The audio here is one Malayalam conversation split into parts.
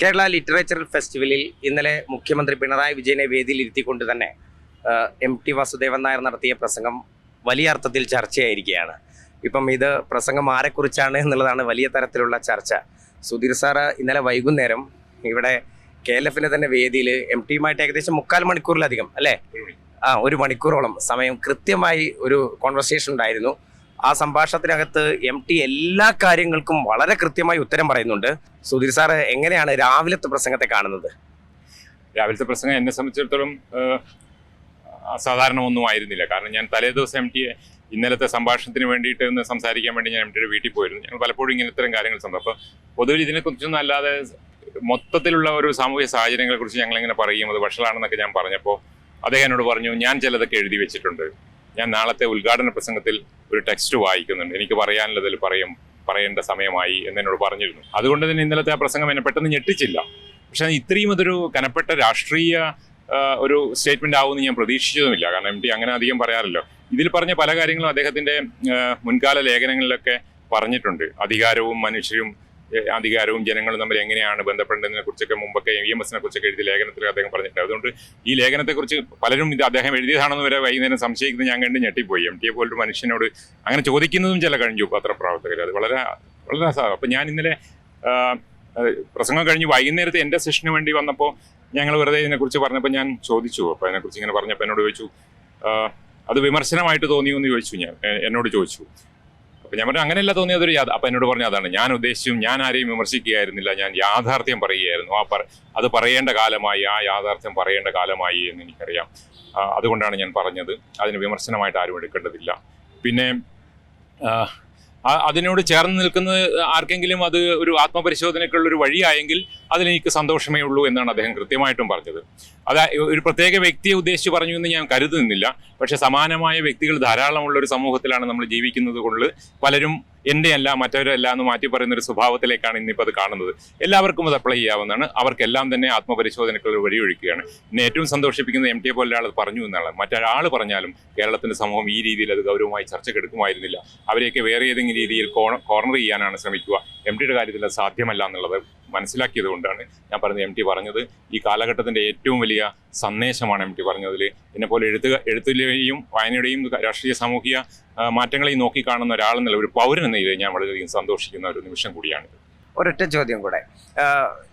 കേരള ലിറ്ററേച്ചറൽ ഫെസ്റ്റിവലിൽ ഇന്നലെ മുഖ്യമന്ത്രി പിണറായി വിജയനെ വേദിയിലിരുത്തിക്കൊണ്ട് തന്നെ എം ടി വാസുദേവൻ നായർ നടത്തിയ പ്രസംഗം വലിയ അർത്ഥത്തിൽ ചർച്ചയായിരിക്കുകയാണ്. ഇപ്പം ഇത് പ്രസംഗം ആരെക്കുറിച്ചാണ് എന്നുള്ളതാണ് വലിയ തരത്തിലുള്ള ചർച്ച. സുധീർ സാറ് ഇന്നലെ വൈകുന്നേരം ഇവിടെ കെ എൽ എഫിന്റെ തന്നെ വേദിയിൽ എം ടിയുമായിട്ട് ഏകദേശം മുക്കാൽ മണിക്കൂറിലധികം അല്ലേ? ആ ഒരു മണിക്കൂറോളം സമയം കൃത്യമായി ഒരു കോൺവെർസേഷൻ ഉണ്ടായിരുന്നു. ആ സംഭാഷണത്തിനകത്ത് എം ടി എല്ലാ കാര്യങ്ങൾക്കും വളരെ കൃത്യമായി ഉത്തരം പറയുന്നുണ്ട്. സുധീർ സാറ് എങ്ങനെയാണ് രാവിലത്തെ പ്രസംഗത്തെ കാണുന്നത്? രാവിലത്തെ പ്രസംഗം എന്നെ സംബന്ധിച്ചിടത്തോളം അസാധാരണമൊന്നും ആയിരുന്നില്ല. കാരണം ഞാൻ തലേ ദിവസം എം ടി ഇന്നലത്തെ സംഭാഷണത്തിന് വേണ്ടിയിട്ട് ഒന്ന് സംസാരിക്കാൻ വേണ്ടി ഞാൻ എം ടിയുടെ വീട്ടിൽ പോയിരുന്നു. ഞങ്ങൾ പലപ്പോഴും ഇങ്ങനെ ഇത്തരം കാര്യങ്ങൾ സംഭവം അപ്പോൾ പൊതുവിൽ ഇതിനെക്കുറിച്ചൊന്നും അല്ലാതെ മൊത്തത്തിലുള്ള ഒരു സാമൂഹ്യ സാഹചര്യങ്ങളെക്കുറിച്ച് ഞങ്ങളിങ്ങനെ പറയും അത് വഷളാണെന്നൊക്കെ ഞാൻ പറഞ്ഞപ്പോൾ അദ്ദേഹം എന്നോട് പറഞ്ഞു ഞാൻ ചിലതൊക്കെ എഴുതി വെച്ചിട്ടുണ്ട്. ഞാൻ നാളത്തെ ഉദ്ഘാടന പ്രസംഗത്തിൽ ഒരു ടെക്സ്റ്റ് വായിക്കുന്നുണ്ട്. എനിക്ക് പറയാനുള്ളതിൽ പറയും പറയേണ്ട സമയമായി എന്നോട് പറഞ്ഞിരുന്നു. അതുകൊണ്ട് തന്നെ ഇന്നലത്തെ ആ പ്രസംഗം എന്നെ പെട്ടെന്ന് ഞെട്ടിച്ചില്ല. പക്ഷെ ഇത്രയും അതൊരു കനപ്പെട്ട രാഷ്ട്രീയ ഒരു സ്റ്റേറ്റ്മെന്റ് ആവുമെന്ന് ഞാൻ പ്രതീക്ഷിച്ചതുമില്ല. കാരണം എം ടി അങ്ങനെ അധികം പറയാറില്ല. ഇതിൽ പറഞ്ഞ പല കാര്യങ്ങളും അദ്ദേഹത്തിന്റെ മുൻകാല ലേഖനങ്ങളിലൊക്കെ പറഞ്ഞിട്ടുണ്ട്. അധികാരവും മനുഷ്യരും അധികാരവും ജനങ്ങളും തമ്മിൽ എങ്ങനെയാണ് ബന്ധപ്പെടേണ്ടതിനെ കുറിച്ചൊക്കെ മുമ്പൊക്കെ ഇ എം എസിനെ കുറിച്ചൊക്കെ എഴുതിയ ലേഖനത്തിൽ അദ്ദേഹം പറഞ്ഞിട്ടുണ്ട്. അതുകൊണ്ട് ഈ ലേഖനത്തെക്കുറിച്ച് പലരും ഇത് അദ്ദേഹം എഴുതിയതാണെന്ന് വരെ വൈകുന്നേരം സംശയിക്കുന്നത് ഞാൻ കണ്ട് ഞെട്ടിപ്പോയി. എം. ടി. എ പോലൊരു മനുഷ്യനോട് അങ്ങനെ ചോദിക്കുന്നതും ചില കഴിഞ്ഞു പത്രപ്രവർത്തകർ. അത് വളരെ വളരെ അപ്പം ഞാൻ ഇന്നലെ പ്രസംഗം കഴിഞ്ഞ് വൈകുന്നേരത്തെ എന്റെ സെഷന് വേണ്ടി വന്നപ്പോൾ ഞങ്ങൾ വെറുതെ ഇതിനെക്കുറിച്ച് പറഞ്ഞപ്പോൾ ഞാൻ ചോദിച്ചു. അപ്പോൾ അതിനെക്കുറിച്ച് ഇങ്ങനെ പറഞ്ഞപ്പോൾ എന്നോട് ചോദിച്ചു അത് വിമർശനമായിട്ട് തോന്നിയോ എന്ന് ചോദിച്ചു ഞാൻ. എന്നോട് ചോദിച്ചു. അപ്പോൾ ഞാൻ പറഞ്ഞു അങ്ങനെയല്ല തോന്നിയത് ഒരു യാഥാ അപ്പം എന്നോട് പറഞ്ഞു അതാണ് ഞാൻ ഉദ്ദേശിച്ചും ഞാൻ ആരെയും വിമർശിക്കുകയായിരുന്നില്ല ഞാൻ യാഥാർത്ഥ്യം പറയുകയായിരുന്നു ആ പറ അത് പറയേണ്ട കാലമായി ആ യാഥാർത്ഥ്യം പറയേണ്ട കാലമായി എന്ന് എനിക്കറിയാം. അതുകൊണ്ടാണ് ഞാൻ പറഞ്ഞത് അതിന് വിമർശനമായിട്ട് ആരും എടുക്കേണ്ടതില്ല. പിന്നെ അതിനോട് ചേർന്ന് നിൽക്കുന്നത് ആർക്കെങ്കിലും അത് ഒരു ആത്മപരിശോധനയ്ക്കുള്ള ഒരു വഴിയായെങ്കിൽ അതിലെനിക്ക് സന്തോഷമേ ഉള്ളൂ എന്നാണ് അദ്ദേഹം കൃത്യമായിട്ടും പറഞ്ഞത്. അത് ഒരു പ്രത്യേക വ്യക്തിയെ ഉദ്ദേശിച്ച് പറഞ്ഞു എന്ന് ഞാൻ കരുതുന്നില്ല. പക്ഷെ സമാനമായ വ്യക്തികൾ ധാരാളമുള്ള ഒരു സമൂഹത്തിലാണ് നമ്മൾ ജീവിക്കുന്നത് കൊണ്ട് പലരും എന്റെ അല്ല മറ്റവരല്ല എന്ന് മാറ്റി പറയുന്ന ഒരു സ്വഭാവത്തിലേക്കാണ് ഇന്നിപ്പോൾ അത് കാണുന്നത്. എല്ലാവർക്കും അത് അപ്ലൈ ചെയ്യാവുന്നതാണ്. അവർക്കെല്ലാം തന്നെ ആത്മപരിശോധനയ്ക്കുള്ള വഴിയൊഴിക്കുകയാണ് എന്നെ ഏറ്റവും സന്തോഷിപ്പിക്കുന്ന എം ടി എ പോലെ ഒരാൾ പറഞ്ഞു എന്നാണ്. മറ്റൊരാൾ പറഞ്ഞാലും കേരളത്തിന്റെ സമൂഹം ഈ രീതിയിൽ അത് ഗൗരവമായി ചർച്ചക്കെടുക്കുമായിരുന്നില്ല അവരെയൊക്കെ വേറെ ഏതെങ്കിലും രീതിയിൽ കോർണർ ചെയ്യാനാണ് ശ്രമിക്കുക. എം ടിയുടെ കാര്യത്തിൽ അത് സാധ്യമല്ല എന്നുള്ളത് മനസ്സിലാക്കിയത് കൊണ്ടാണ് ഞാൻ പറഞ്ഞത് എം ടി പറഞ്ഞത്. ഈ കാലഘട്ടത്തിന്റെ ഏറ്റവും വലിയ സന്ദേശമാണ് എം ടി പറഞ്ഞതിൽ എന്നെപ്പോലെ എഴുത്തുക എഴുത്തിലെയും വായനയുടെയും രാഷ്ട്രീയ സാമൂഹിക മാറ്റങ്ങളെയും നോക്കിക്കാണുന്ന ഒരാളെന്നുള്ള ഒരു പൗരൻ എന്ന നിലയിൽ ഞാൻ വളരെയധികം സന്തോഷിക്കുന്ന ഒരു നിമിഷം കൂടിയാണിത്. ഒരൊറ്റ ചോദ്യം കൂടെ.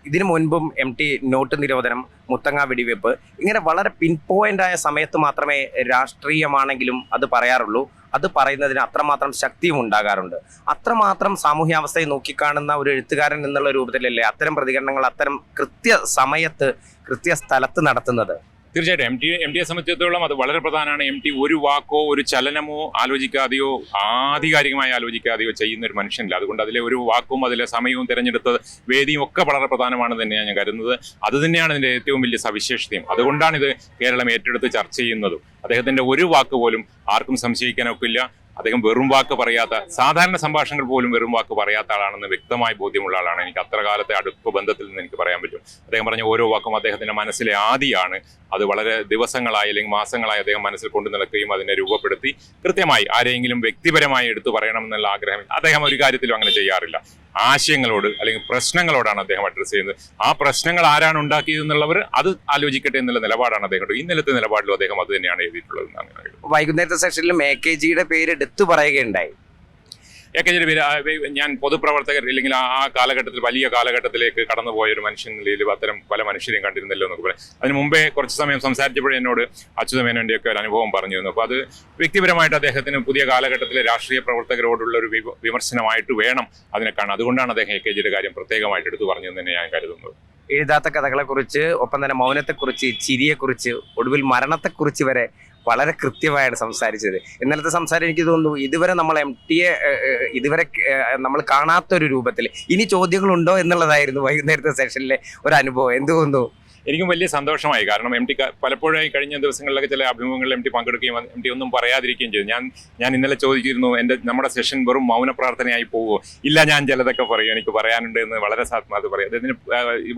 ഇതിനു മുൻപും എം ടി നോട്ട് നിരോധനം മുത്തങ്ങ വെടിവെപ്പ് ഇങ്ങനെ വളരെ പിൻ പോയിന്റ് ആയ സമയത്ത് മാത്രമേ രാഷ്ട്രീയമാണെങ്കിലും അത് പറയാറുള്ളൂ. അത് പറയുന്നതിന് അത്രമാത്രം ശക്തിയും ഉണ്ടാകാറുണ്ട്. അത്രമാത്രം സാമൂഹ്യാവസ്ഥയെ നോക്കിക്കാണുന്ന ഒരു എഴുത്തുകാരൻ എന്നുള്ള രൂപത്തിലല്ലേ അത്തരം പ്രതികരണങ്ങൾ അത്തരം കൃത്യ സമയത്ത് കൃത്യ സ്ഥലത്ത് നടത്തുന്നത്? തീർച്ചയായിട്ടും എം ടി എം ടിയെ സംബന്ധിച്ചിടത്തോളം അത് വളരെ പ്രധാനമാണ്. എം ടി ഒരു വാക്കോ ഒരു ചലനമോ ആലോചിക്കാതെയോ ആധികാരികമായി ആലോചിക്കാതെയോ ചെയ്യുന്ന ഒരു മനുഷ്യനില്ല. അതുകൊണ്ട് അതിലെ ഒരു വാക്കും അതിലെ സമയവും തിരഞ്ഞെടുത്ത വേദിയും ഒക്കെ വളരെ പ്രധാനമാണ് തന്നെയാണ് ഞാൻ കരുതുന്നത്. അത് തന്നെയാണ് ഇതിന്റെ ഏറ്റവും വലിയ സവിശേഷതയും. അതുകൊണ്ടാണ് ഇത് കേരളം ഏറ്റെടുത്ത് ചർച്ച ചെയ്യുന്നതും. അദ്ദേഹത്തിന്റെ ഒരു വാക്ക് പോലും ആർക്കും സംശയിക്കാനൊക്കില്ല. അദ്ദേഹം വെറും വാക്ക് പറയാത്ത സാധാരണ സംഭാഷണങ്ങൾ പോലും വെറും വാക്ക് പറയാത്ത ആളാണെന്ന് വ്യക്തമായി ബോധ്യമുള്ള ആളാണ്. എനിക്ക് അത്ര കാലത്തെ അടുപ്പ് ബന്ധത്തിൽ നിന്ന് എനിക്ക് പറയാൻ പറ്റും. അദ്ദേഹം പറഞ്ഞ ഓരോ വാക്കും അദ്ദേഹത്തിന്റെ മനസ്സിലെ ആദിയാണ്. അത് വളരെ ദിവസങ്ങളായി അല്ലെങ്കിൽ മാസങ്ങളായി അദ്ദേഹം മനസ്സിൽ കൊണ്ടു നടക്കുകയും അതിനെ രൂപപ്പെടുത്തി കൃത്യമായി ആരെങ്കിലും വ്യക്തിപരമായി എടുത്തു പറയണം എന്നുള്ള ആഗ്രഹം അദ്ദേഹം ഒരു കാര്യത്തിലും അങ്ങനെ ചെയ്യാറില്ല. ആശയങ്ങളോട് അല്ലെങ്കിൽ പ്രശ്നങ്ങളോടാണ് അദ്ദേഹം അഡ്രസ്സ് ചെയ്യുന്നത്. ആ പ്രശ്നങ്ങൾ ആരാണ് ഉണ്ടാക്കിയത് എന്നുള്ളവർ അത് ആലോചിക്കട്ടെ എന്നുള്ള നിലപാടാണ് അദ്ദേഹം ഇന്നലത്തെ നിലപാടിലും അദ്ദേഹം അത് തന്നെയാണ് എഴുതിയിട്ടുള്ളത്. വൈകുന്നേരത്തെ സെഷനിലും എ കെ ജിയുടെ പേര് എടുത്തു പറയുകയുണ്ടായി. വേ- ഞാൻ പൊതുപ്രവർത്തകർ ഇല്ലെങ്കിൽ ആ കാലഘട്ടത്തിൽ വലിയ കാലഘട്ടത്തിലേക്ക് കടന്നുപോയ ഒരു മനുഷ്യൻ നിലയിൽ അത്തരം പല മനുഷ്യരെയും കണ്ടിരുന്നല്ലോ എന്നൊക്കെ പറയാം. അതിന് മുമ്പേ കുറച്ച് സമയം സംസാരിച്ചപ്പോഴേ എന്നോട് അച്യുതമേനോന്റെയൊക്കെ ഒരു അനുഭവം പറഞ്ഞിരുന്നു. അപ്പോൾ അത് വ്യക്തിപരമായിട്ട് അദ്ദേഹത്തിന് പുതിയ കാലഘട്ടത്തിലെ രാഷ്ട്രീയ പ്രവർത്തകരോടുള്ള ഒരു വിമർശനമായിട്ട് വേണം അതിനെ കാണാൻ. അതുകൊണ്ടാണ് അദ്ദേഹം എ കെ ജിയുടെ കാര്യം പ്രത്യേകമായിട്ട് എടുത്തു പറഞ്ഞതെന്ന് തന്നെ ഞാൻ കരുതുന്നത് എഴുതാത്ത കഥകളെക്കുറിച്ച് ഒപ്പം തന്നെ മൗനത്തെക്കുറിച്ച് ചിരിയെക്കുറിച്ച് ഒടുവിൽ മരണത്തെക്കുറിച്ച് വരെ വളരെ കൃത്യമായാണ് സംസാരിച്ചത്. ഇന്നലത്തെ സംസാരം എനിക്ക് തോന്നുന്നു ഇതുവരെ നമ്മൾ എം ടിയെ ഇതുവരെ നമ്മൾ കാണാത്തൊരു രൂപത്തിൽ ഇനി ചോദ്യങ്ങളുണ്ടോ എന്നുള്ളതായിരുന്നു വൈകുന്നേരത്തെ സെഷനിലെ ഒരു അനുഭവം. എന്ത് തോന്നുന്നു? എനിക്കും വലിയ സന്തോഷമായി. കാരണം എം ടി പലപ്പോഴായി കഴിഞ്ഞ ദിവസങ്ങളിലൊക്കെ ചില അഭിമുഖങ്ങളിൽ എം ടി പങ്കെടുക്കുകയും എം ടി ഒന്നും പറയാതിരിക്കുകയും ചെയ്തു. ഞാൻ ഞാൻ ഇന്നലെ ചോദിച്ചിരുന്നു എന്റെ നമ്മുടെ സെഷൻ വെറും മൗന പ്രാർത്ഥനയായി പോകുമോ ഇല്ല ഞാൻ ചിലതൊക്കെ പറയും. എനിക്ക് പറയാനുണ്ട് എന്ന് വളരെ സാത്മാർത്ഥ പറയും. അദ്ദേഹത്തിന്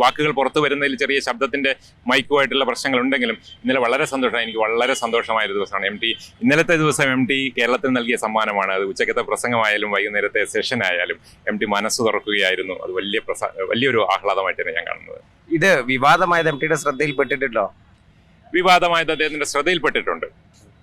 വാക്കുകൾ പുറത്തു വരുന്നതിൽ ചെറിയ ശബ്ദത്തിന്റെ മൈക്കുമായിട്ടുള്ള പ്രശ്നങ്ങളുണ്ടെങ്കിലും ഇന്നലെ വളരെ സന്തോഷം എനിക്ക് വളരെ സന്തോഷമായ ഒരു ദിവസമാണ്. എം ടി ഇന്നലത്തെ ദിവസം എം ടി കേരളത്തിന് നൽകിയ സമ്മാനമാണ്. അത് ഉച്ചക്കത്തെ പ്രസംഗമായാലും വൈകുന്നേരത്തെ സെഷൻ ആയാലും എം ടി മനസ്സ് തുറക്കുകയായിരുന്നു അത് വലിയ പ്രസ വലിയൊരു ആഹ്ലാദമായിട്ടാണ് ഞാൻ കാണുന്നത്. ഇത് വിവാദമായത് എം ടിയുടെ ശ്രദ്ധയിൽപ്പെട്ടിട്ടുണ്ടോ? വിവാദമായത് അദ്ദേഹത്തിന്റെ ശ്രദ്ധയിൽപ്പെട്ടിട്ടുണ്ട്.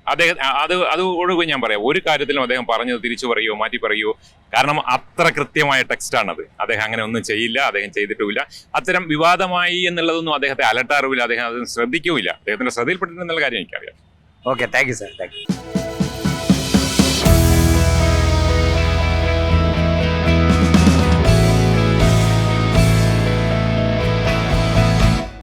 അദ്ദേഹം അത് അത് ഒഴുകും ഞാൻ പറയാം. ഒരു കാര്യത്തിലും അദ്ദേഹം പറഞ്ഞത് തിരിച്ചു പറയുമോ മാറ്റി പറയുമോ കാരണം അത്ര കൃത്യമായ ടെക്സ്റ്റാണത്. അദ്ദേഹം അങ്ങനെ ഒന്നും ചെയ്യില്ല അദ്ദേഹം ചെയ്തിട്ടുമില്ല. അത്തരം വിവാദമായി എന്നുള്ളതൊന്നും അദ്ദേഹത്തെ അലട്ടാറുമില്ല അദ്ദേഹം അത് ശ്രദ്ധിക്കൂല അദ്ദേഹത്തിന്റെ ശ്രദ്ധയിൽപ്പെട്ടിട്ടുണ്ടെന്നുള്ള കാര്യം എനിക്കറിയാം. Okay thank you sir thank you